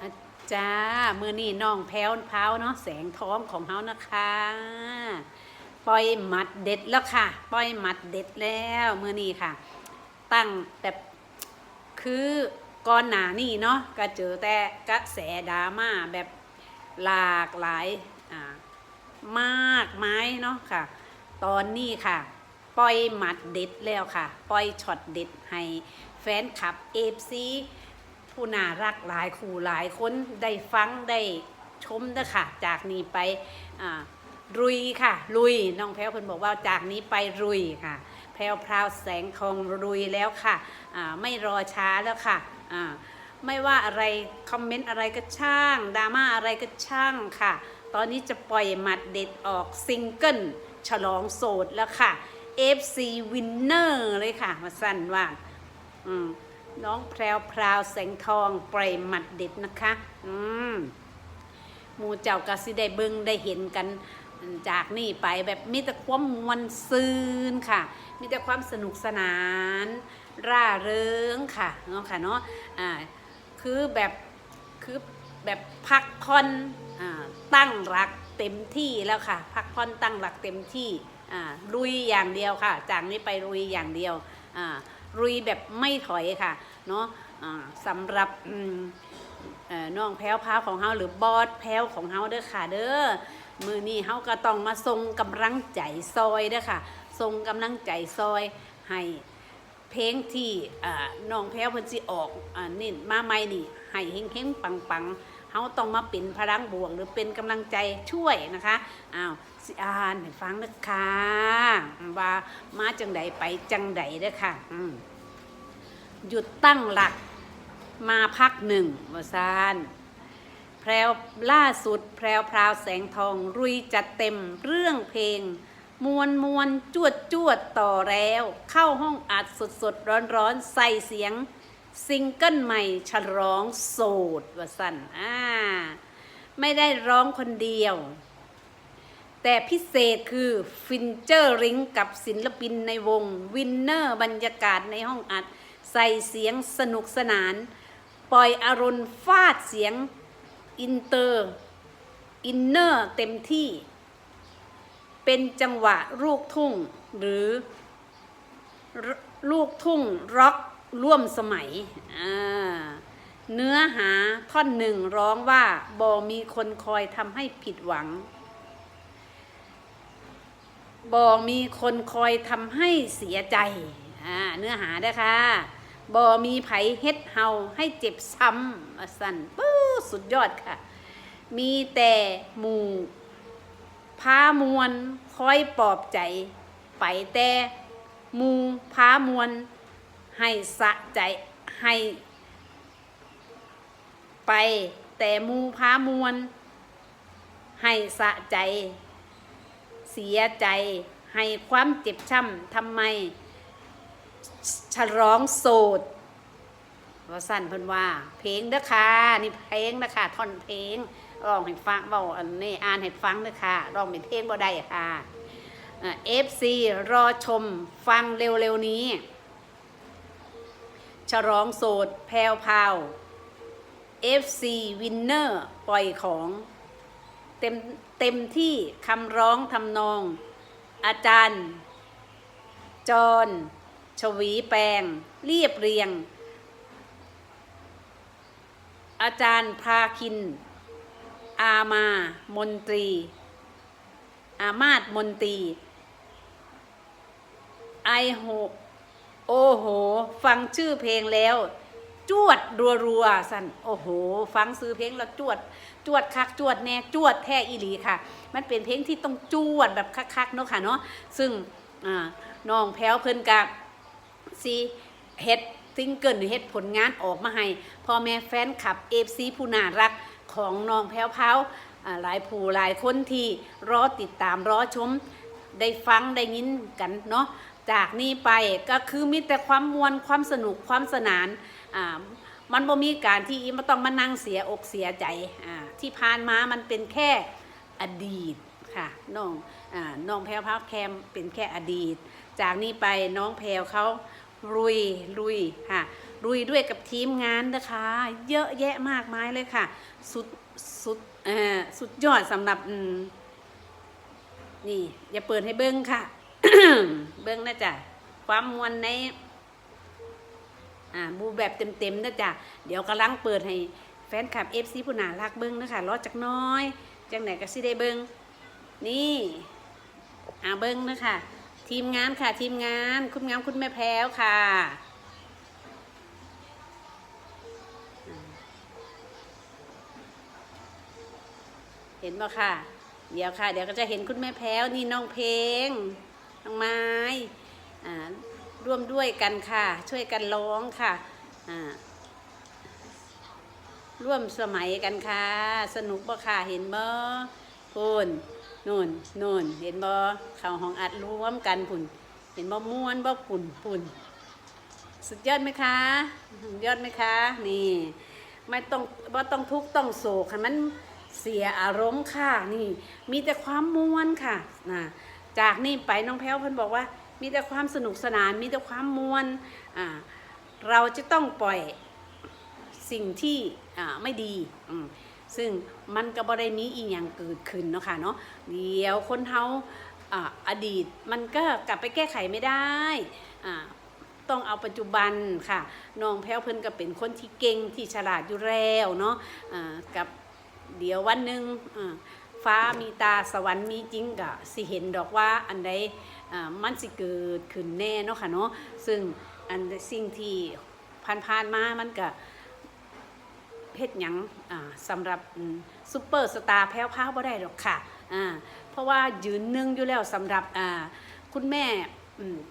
อาจ้ามือนี่น้องแพ้วพร้าวเนาะแสงท้องของเฮานะคะ ปล่อยหมัดเด็ดแล้วค่ะ ปล่อยหมัดเด็ดแล้วมือนี่ค่ะ ตั้งแบบคือก่อนหนานี่เนาะก็เจอแต่กระแสดราม่าแบบหลากหลายอ่ามากไม้เนาะค่ะ ตอนนี้ค่ะ ปล่อยหมัดเด็ดแล้วค่ะ ปล่อยช็อตเด็ดให้แฟนคลับเอฟซี ผู้น่ารักหลายคู่หลายคนได้ฟังได้ชมนะค่ะ จากนี้ไปรุยค่ะลุยน้องแพรวเพิ่นบอกว่าจากนี้ไปรุยค่ะ แพรวพราวแสงทองรุยแล้วค่ะไม่รอช้าแล้วค่ะไม่ว่าอะไรคอมเมนต์อะไรก็ช่างดราม่าอะไรก็ช่างค่ะ ตอนนี้จะปล่อยหมัดเด็ดออกซิงเกิลฉลองโสดแล้วค่ะ FC Winner เลยค่ะ มาสั่นว่า อืม น้องแพรวพราวแสงทองปล่อยหมัดเด็ดนะคะ อืมหมูเจ้ากะสิได้เบิงได้เห็นกันจากนี่ไปแบบมีแต่ความมวนซืนค่ะ มีแต่ความสนุกสนาน ร่าเริงค่ะเนาะค่ะเนาะอ่าคือแบบคือแบบพักผ่อนอ่าตั้งรักเต็มที่แล้วค่ะ พักผ่อนตั้งรักเต็มที่อ่าลุยอย่างเดียวค่ะ จากนี้ไปลุยอย่างเดียวอ่า ลุยแบบไม่ถอยค่ะเนาะสำหรับน่อน้องแพ้วพราวของเฮาหรือบอสแพ้วของเฮาเด้อค่ะเด้อมือนี้เฮาก็ต้องมาส่งกำลังใจซอยเด้อค่ะส่งกำลังใจซอยให้เพลงที่อ่าน้องแพ้วเพิ่นสิออกอนี่มาใหม่นี่ให้เฮงๆปังๆ เฮาต้องมาเป็นพลังบวกหรือเป็นกำลังใจช่วยนะคะอ้าวสิอ่านให้ฟังนะคะว่ามาจังใดไปจังใดเด้อค่ะหยุดตั้งหลักมาพักหนึ่งวาซานแพรวล่าสุด แพรวพราวแสงทองรุยจัดเต็มเรื่องเพลง มวนมวนจวดจวดต่อแล้ว เข้าห้องอัดสดสดร้อนร้อนใส่เสียง ซิงเกิลใหม่ฉลองโสดว่าสั่นอ่าไม่ได้ร้องคนเดียว แต่พิเศษคือฟินเจอร์ริงกับศิลปินในวง วินเนอร์บรรยากาศในห้องอัด ใส่เสียงสนุกสนาน ปล่อยอารมณ์ฟาดเสียง อินเตอร์อินเนอร์เต็มที่ เป็นจังหวะลูกทุ่งหรือลูกทุ่งร็อก ร่วมสมัย เนื้อหาท่อนหนึ่งร้องว่าบอมีคนคอยทำให้ผิดหวังบอมีคนคอยทำให้เสียใจ เนื้อหาเด้ค่ะบอมีไผเฮ็ดเฮาให้เจ็บซ้ำสั่นปื้อสุดยอดค่ะ มีแต่หมู่พามวลคอยปลอบใจ ไปแต่หมูพามวล ให้สะใจให้ ไปแต่มูพามวล ให้สะใจ เสียใจ ให้ความเจ็บช้ำทำไม ฉลองโสดว่าสั้นเพิ่นว่า เพลงเด้อค่ะนี่เพลงเด้อค่ะท่อนเพลงร้องให้ฟังเบาอันนี้อ่านให้ฟังเด้อค่ะร้องเป็นเพลงบ่ได้ค่ะเอฟซีรอชมฟังเร็วๆนี้ ฉลองโสดแพรวพาว FC Winner ปล่อยของ เต็มเต็มที่คำร้องทำนอง อาจารย์ จรชวีแปลง เรียบเรียง อาจารย์พาคิน อามา มนตรี อามาตมนตรี ไอโห โอ้โห ฟังชื่อเพลงแล้ว จวดรัวรัวๆสันโอ้โห ฟังซื้อเพลงแล้วจวด จวดคักจวดแน่จวดแท้อีหลีค่ะ มันเป็นเพลงที่ต้องจวดแบบคักๆเนาะค่ะเนาะซึ่งน้องแพ้วเพิ่นกับซีเฮ็ดซิงเกิลเฮ็ดผลงานออกมาให้พ่อแม่แฟนคลับเอฟซีผู้น่ารักของน้องแพ้วพราวอ่าหลายผู้หลายคนที่รอติดตามรอชมได้ฟังได้ยินกันเนาะ จากนี้ไปก็คือมีแต่ความมวลความสนุกความสนานอ่ามันบ่มีการที่มาต้องมานั่งเสียอกเสียใจอ่าที่ผ่านมามันเป็นแค่อดีตค่ะน้องอ่าน้องแพรวพักแคมเป็นแค่อดีต จากนี้ไปน้องแพรวเขาลุยลุยค่ะรุยด้วยกับทีมงานนะคะ เยอะแยะมากมายเลยค่ะ สุดสุดอ่อสุดยอดสำหรับนี่อย่าเปิดให้เบิ้งค่ะ เบิ้งนะจ๊ะความมวลใน อ่าบูแบบเต็มๆนะจ๊ะเดี๋ยวกำลังเปิดให้แฟนคลับ FC ผู้น่ารักเบิ้งนะคะรอจักน้อย จังไหนก็สิได้เบิ้งนี่อ่าเบิ้งนะคะทีมงานค่ะ ทีมงานคุณงามคุณแม่แพ้วค่ะเห็นบ่ค่ะ เดี๋ยวค่ะ เดี๋ยวก็จะเห็นคุณแม่แพ้วนี่น้องเพลง น้องไม้อ่าร่วมด้วยกันค่ะ ช่วยกันร้องค่ะอ่าร่วมสมัยกันค่ะ สนุกบ่ค่ะ เห็นบ่พูนนู่นนู่นเห็นบ่เข้าห้องอัดรวมกันพุ่น เห็นบ่ม่วนบ่ปุ่นปุ่นสุดยอดไหมคะสุดยอดไหมคะ นี่ ไม่ต้องบ่ต้องทุกข์ต้องโศกให้มันเสียอารมณ์ค่ะ นี่ มีแต่ความม่วนค่ะนะ จากนี่ไปน้องแพ้วเพิ่นบอกว่า มีแต่ความสนุกสนาน มีแต่ความมวนอ่าเราจะต้องปล่อยสิ่งที่ไม่ดี ซึ่งมันก็บ่ได้มีอีหยังเกิดขึ้นเนาะค่ะเนาะเดี๋ยวคนเฮาอาอดีตมันก็กลับไปแก้ไขไม่ได้ต้องเอาปัจจุบันค่ะน้องแพ้วเพิ่นก็เป็นคนที่เก่งที่ฉลาดอยู่แล้วเนาะอ่ากับเดี๋ยววันหนึ่ง ฟ้ามีตาสวรรค์มีจริงก็สิเห็นดอกว่าอันใดมันสิเกิดขึ้นแน่เนาะค่ะเนาะซึ่งอันสิ่งที่ผ่านๆมามันก็เพชรหยังสำหรับซูเปอร์สตาร์แพ้วพ้าวบ่ได้หรอกค่ะอ่าเพราะว่ายืนหนึ่งอยู่แล้วสำหรับคุณแม่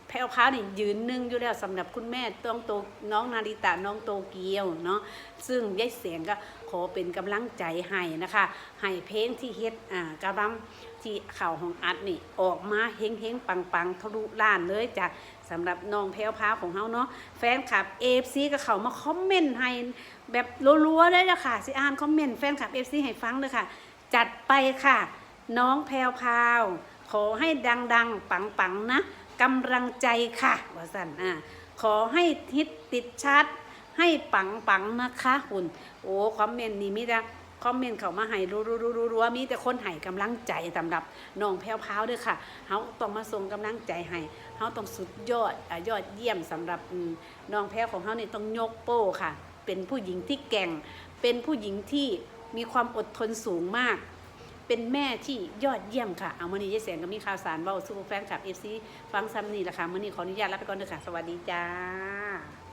แพรวพาวนี่ยืนหนึ่งอยู่แล้วสำหรับคุณแม่ต้องโตน้องนาริตะน้องโตเกียวเนาะซึ่งยายเสียงก็ขอเป็นกำลังใจให้นะคะ ให้เพลงที่เฮ็ดอ่ากระบำที่เข่าของอัดนี่ออกมาเฮงเฮงปังปังทะลุล้านเลยจ้ะสำหรับน้องแพรวพาวของเฮาเนาะแฟนคลับ AFC ก็เข้ามาคอมเมนต์ให้แบบรัวๆเลยละค่ะสิอ่านคอมเมนต์แฟนคลับ AFC ให้ฟังเลยค่ะ จัดไปค่ะ น้องแพรวพาวขอให้ดังๆปังๆนะ กำลังใจค่ะว่าสันอ่าขอให้ทิศติดชัด ให้ปังปังนะคะคุณโอ้คอมเมนต์นี้มิได้คอมเมนต์เขามาให้รัวๆๆๆๆมีแต่คนให้กำลังใจสำหรับน้องแพรวพราวด้อค่ะเฮาต้องมาส่งกำลังใจให้เฮาต้องสุดยอดอยอดเยี่ยมสำหรับน้องแพรวของเฮาเนี่ต้องยกโป้ค่ะ เป็นผู้หญิงที่แก่ง เป็นผู้หญิงที่มีความอดทนสูงมาก เป็นแม่ที่ยอดเยี่ยมค่ะ เอามานี่ยายแสงก็มีข่าวสารเบาสู้แฟนคลับเอฟซีฟังซ้ำนี่แหละค่ะมื่อนี้ขออนุญาตลาไปก่อนเถอะค่ะ สวัสดีจ้า